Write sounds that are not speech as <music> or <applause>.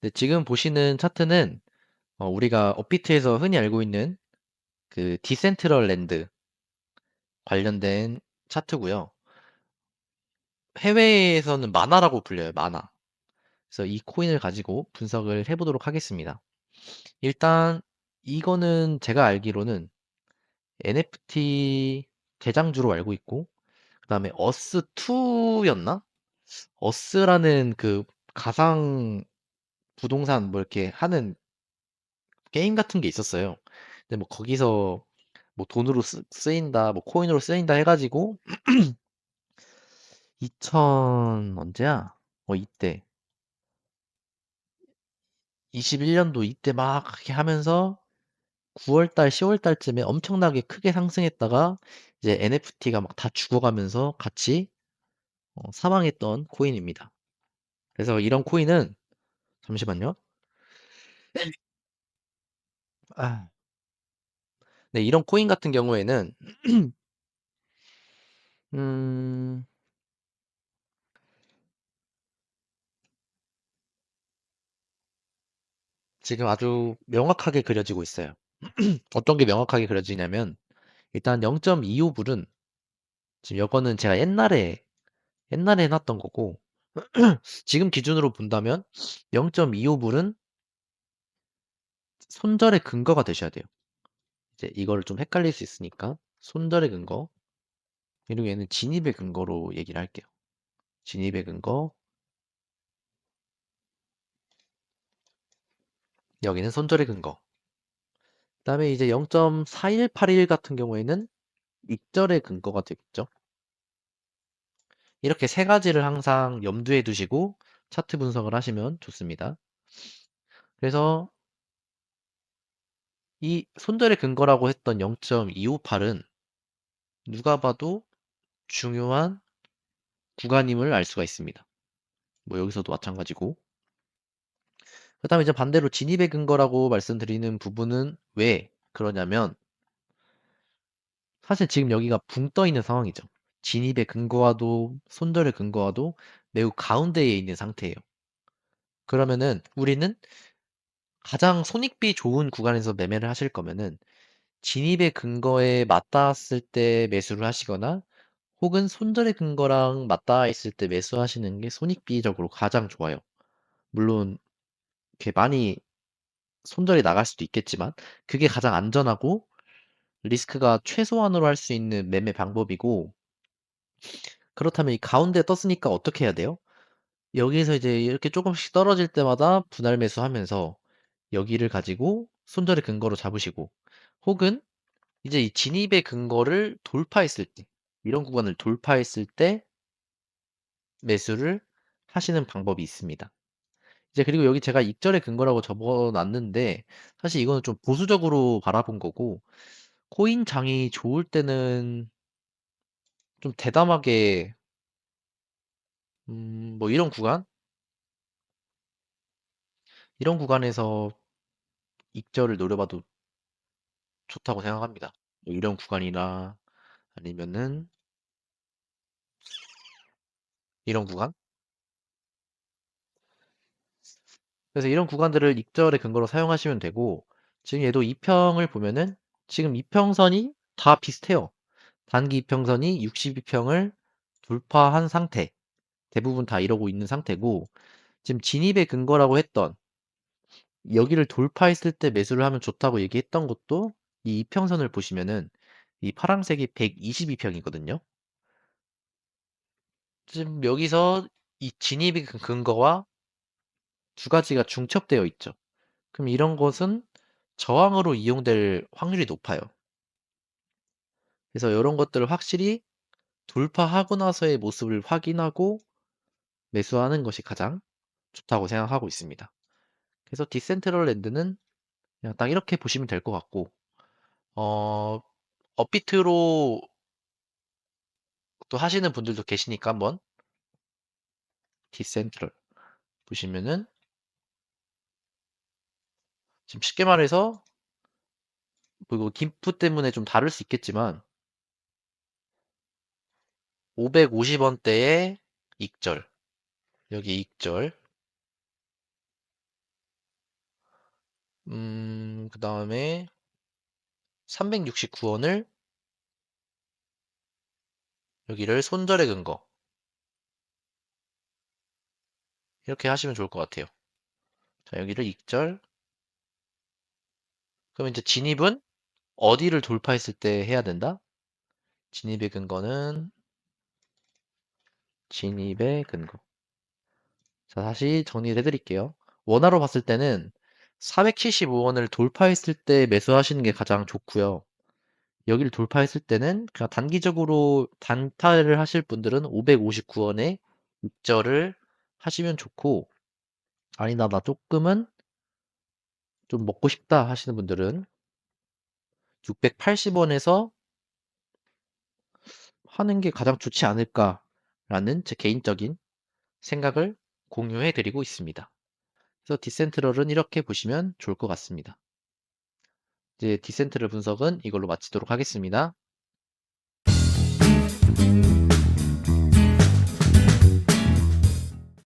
네, 지금 보시는 차트는 어, 우리가 업비트에서 흔히 알고 있는 그 디센트럴 랜드 관련된 차트고요. 해외에서는 마나라고 불려요. 마나. 그래서 이 코인을 가지고 분석을 해보도록 하겠습니다. 일단 이거는 제가 알기로는 NFT 대장주로 알고 있고 그 다음에 어스2였나? 어스라는 그 가상 부동산 뭐 이렇게 하는 게임 같은 게 있었어요. 근데 뭐 거기서 뭐 돈으로 쓰, 쓰인다, 뭐 코인으로 쓰인다 해 가지고 <clears throat> 2000 언제야? 어 이때 21 년도 이때 막 그렇게 하면서 9 월 달, 10 월 달쯤에 엄청나게 크게 상승했다가 이제 NFT가 막 다 죽어가면서 같이 어, 사망했던 코인입니다. 그래서 이런 코인은 잠시만요. 아, 네, 이런 코인 같은 경우에는 <clears throat> 음, 지금 아주 명확하게 그려지고 있어요. <clears throat> 어떤 게 명확하게 그려지냐면 일단 0.25불은 지금 이거는 제가 옛날에 옛날에 해놨던 거고 <clears throat> 지금 기준으로 본다면 0.25불은 손절의 근거가 되셔야 돼요. 이제 이거를 좀 헷갈릴 수 있으니까 손절의 근거 그리고 얘는 진입의 근거로 얘기를 할게요. 진입의 근거 여기는 손절의 근거 그 다음에 이제 0.4181 같은 경우에는 익절의 근거가 되겠죠. 이렇게 세 가지를 항상 염두에 두시고 차트 분석을 하시면 좋습니다. 그래서 이 손절의 근거라고 했던 0.258은 누가 봐도 중요한 구간임을 알 수가 있습니다. 뭐 여기서도 마찬가지고. 그 다음에 이제 반대로 진입의 근거라고 말씀드리는 부분은 왜 그러냐면 사실 지금 여기가 붕 떠 있는 상황이죠. 진입의 근거와도 손절의 근거와도 매우 가운데에 있는 상태예요. 그러면은 우리는 가장 손익비 좋은 구간에서 매매를 하실 거면은 진입의 근거에 맞닿았을 때 매수를 하시거나 혹은 손절의 근거랑 맞닿아 있을 때 매수하시는 게 손익비적으로 가장 좋아요. 물론 이렇게 많이 손절이 나갈 수도 있겠지만 그게 가장 안전하고 리스크가 최소한으로 할 수 있는 매매 방법이고 그렇다면 이 가운데 떴으니까 어떻게 해야 돼요? 여기에서 이제 이렇게 조금씩 떨어질 때마다 분할 매수하면서 여기를 가지고 손절의 근거로 잡으시고 혹은 이제 이 진입의 근거를 돌파했을 때 이런 구간을 돌파했을 때 매수를 하시는 방법이 있습니다. 이제 그리고 여기 제가 익절의 근거라고 적어 놨는데 사실 이거는 좀 보수적으로 바라본 거고 코인 장이 좋을 때는 좀 대담하게 음, 뭐 이런 구간 이런 구간에서 익절을 노려봐도 좋다고 생각합니다. 뭐 이런 구간이나 아니면은 이런 구간 그래서 이런 구간들을 익절의 근거로 사용하시면 되고 지금 얘도 이평을 보면은 지금 이평선이 다 비슷해요. 단기 이평선이 62평을 돌파한 상태. 대부분 다 이러고 있는 상태고 지금 진입의 근거라고 했던 여기를 돌파했을 때 매수를 하면 좋다고 얘기했던 것도 이 이평선을 보시면은 이 파란색이 122평이거든요. 지금 여기서 이 진입의 근거와 두 가지가 중첩되어 있죠. 그럼 이런 것은 저항으로 이용될 확률이 높아요. 그래서 이런 것들을 확실히 돌파하고 나서의 모습을 확인하고 매수하는 것이 가장 좋다고 생각하고 있습니다. 그래서 디센트럴 랜드는 그냥 딱 이렇게 보시면 될 것 같고 어, 업비트로 또 하시는 분들도 계시니까 한번 디센트럴 보시면은 지금 쉽게 말해서 그리고 김프 때문에 좀 다를 수 있겠지만 550원대에 익절. 여기 익절. 음, 그 다음에 369원을 여기를 손절의 근거. 이렇게 하시면 좋을 것 같아요. 자, 여기를 익절. 그럼 이제 진입은 어디를 돌파했을 때 해야 된다? 진입의 근거는 진입의 근거. 자, 다시 정리를 해드릴게요. 원화로 봤을 때는 475원을 돌파했을 때 매수하시는 게 가장 좋고요. 여기를 돌파했을 때는 그냥 단기적으로 단타를 하실 분들은 559원에 입절을 하시면 좋고 아니다 나 조금은 좀 먹고 싶다 하시는 분들은 680원에서 하는 게 가장 좋지 않을까라는 제 개인적인 생각을 공유해 드리고 있습니다. 그래서 디센트럴은 이렇게 보시면 좋을 것 같습니다. 이제 디센트럴 분석은 이걸로 마치도록 하겠습니다.